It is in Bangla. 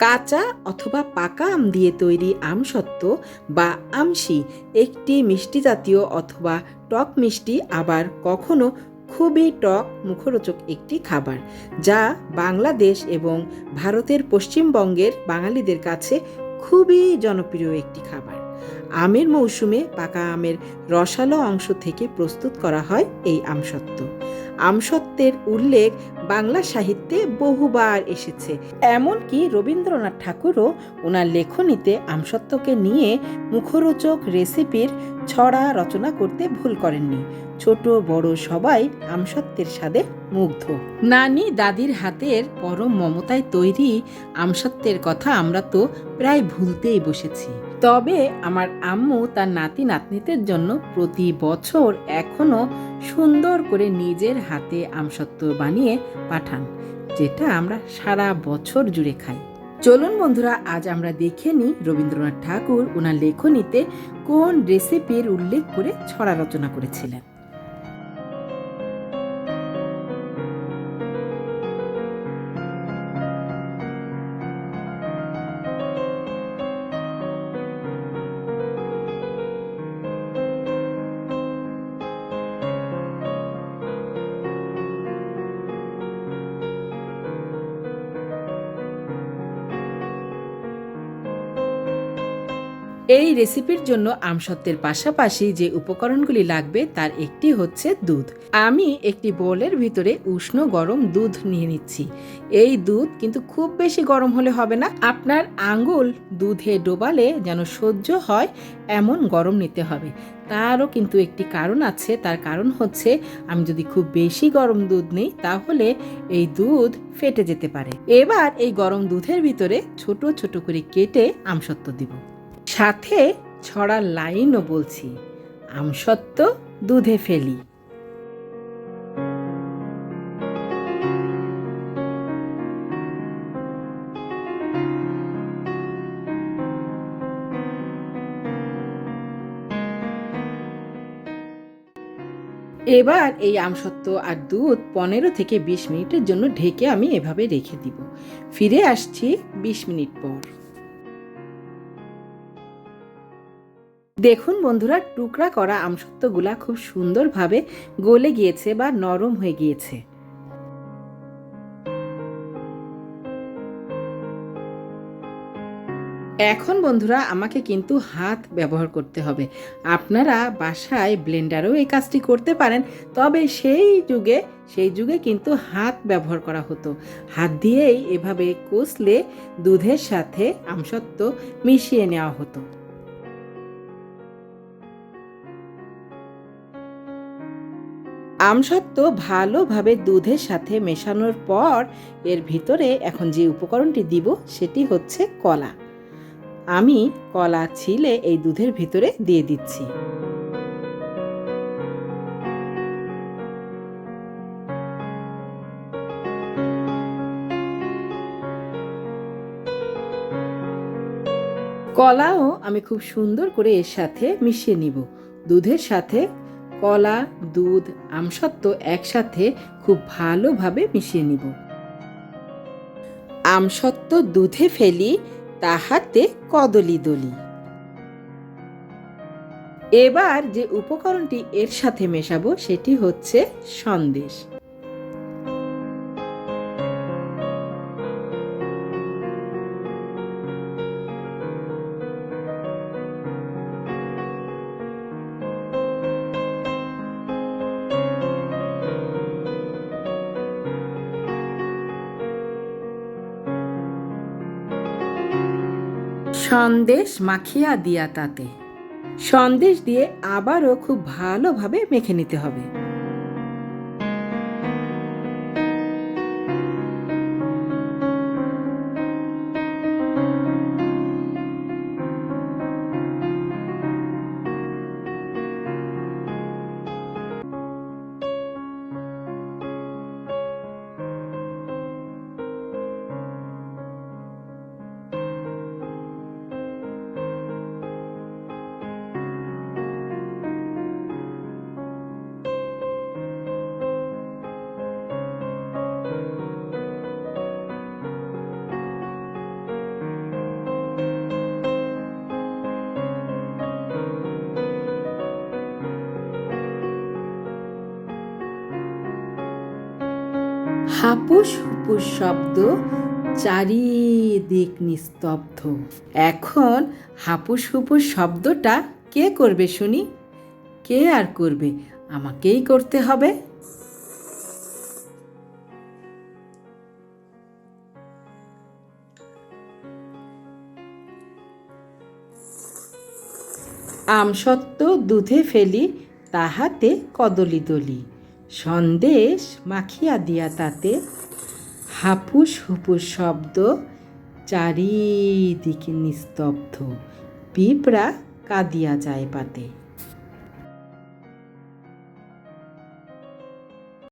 কাঁচা অথবা পাকা আম দিয়ে তৈরি আমসত্ত্ব বা আমসি একটি মিষ্টি জাতীয় অথবা টক মিষ্টি, আবার কখনো খুবই টক মুখরোচক একটি খাবার, যা বাংলাদেশ এবং ভারতের পশ্চিমবঙ্গের বাঙালিদের কাছে খুবই জনপ্রিয় একটি খাবার। আমের মৌসুমে পাকা আমের রসালো অংশ থেকে প্রস্তুত করা হয় এই আমসত্ত্ব আমসত্ত্বের উল্লেখ বাংলা সাহিত্যে বহুবার এসেছে। এমনকি রবীন্দ্রনাথ ঠাকুরও ওনার লেখনীতে আমসত্ত্বকে নিয়ে মুখরোচক রেসিপির ছড়া রচনা করতে ভুল করেননি। ছোট বড় সবাই আমসত্ত্বের স্বাদে মুগ্ধ। নানি দাদির হাতের পরম মমতায় তৈরি আমসত্ত্বের কথা আমরা তো প্রায় ভুলতেই বসেছি। তবে আমার আম্মু তার নাতি নাতনিদের জন্য প্রতি বছর এখনও সুন্দর করে নিজের হাতে আমসত্ত্ব বানিয়ে পাঠান, যেটা আমরা সারা বছর জুড়ে খাই। চলুন বন্ধুরা, আজ আমরা দেখে নিই রবীন্দ্রনাথ ঠাকুর ওনার লেখনীতে কোন রেসিপির উল্লেখ করে ছড়া রচনা করেছিলেন। এই রেসিপির জন্য আমসত্ত্বের পাশাপাশি যে উপকরণগুলি লাগবে তার একটি হচ্ছে দুধ। আমি একটি বোলের ভিতরে উষ্ণ গরম দুধ নিয়ে নিচ্ছি। এই দুধ কিন্তু খুব বেশি গরম হলে হবে না। আপনার আঙ্গুল দুধে ডোবালে যেন সহ্য হয় এমন গরম নিতে হবে। তারও কিন্তু একটি কারণ আছে। তার কারণ হচ্ছে আমি যদি খুব বেশি গরম দুধ নিই তাহলে এই দুধ ফেটে যেতে পারে। এবার এই গরম দুধের ভিতরে ছোট ছোট করে কেটে আমসত্ত্ব দিব। সাথে ছড়া লাইনও বলছি আমসত্ত্ব দুধে ফেলি। এবার এই আমসত্ত্ব আর দুধ পনেরো থেকে বিশ মিনিটের জন্য ঢেকে আমি এভাবে রেখে দিব। ফিরে আসছি বিশ মিনিট পর। দেখুন বন্ধুরা, টুকরা করা আমসত্ত্বগুলা খুব সুন্দরভাবে গলে গিয়েছে বা নরম হয়ে গিয়েছে। এখন বন্ধুরা, আমাকে কিন্তু হাত ব্যবহার করতে হবে। আপনারা বাসায় ব্লেন্ডারেও এই কাজটি করতে পারেন, তবে সেই যুগে সেই যুগে কিন্তু হাত ব্যবহার করা হতো। হাত দিয়েই এভাবে কষলে দুধের সাথে আমসত্ত্ব মিশিয়ে নেওয়া হতো। আমসত্ত্ব ভালোভাবে দুধের সাথে মেশানোর পর এর ভিতরে এখন যে উপকরণটি দিব সেটি হচ্ছে কলা। আমি কলা ছিলে এই দুধের ভিতরে দিয়ে দিচ্ছি। কলাও আমি খুব সুন্দর করে এর সাথে মিশিয়ে নিব। দুধের সাথে কলা, দুধ, আমসত্ত্ব একসাথে খুব ভালোভাবে মিশিয়ে নিব। আমসত্ত্ব দুধে ফেলি তাহাতে কদলি দলি। এবার যে উপকরণটি এর সাথে মেশাবো, সেটি হচ্ছে সন্দেশ। সন্দেশ মাখিয়া দিয়া তাতে। সন্দেশ দিয়ে আবারও খুব ভালোভাবে মেখে নিতে হবে। হাপুস হুপুস শব্দ চারিদিক নিস্তব্ধ। এখন হাপুস হুপুস শব্দটা কে করবে শুনি? কে আর করবে? আমাকেই করতে হবে। আমসত্ত্ব দুধে ফেলি, তাহাতে কদলি দলি। সন্দেশ মাখিয়া দিয়া তাতে হাপুস হুপুস শব্দ চারিদিকে নিস্তব্ধ। পিঁপড়া কাঁদিয়া যায় পাতে।